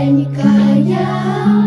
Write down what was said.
маленька я.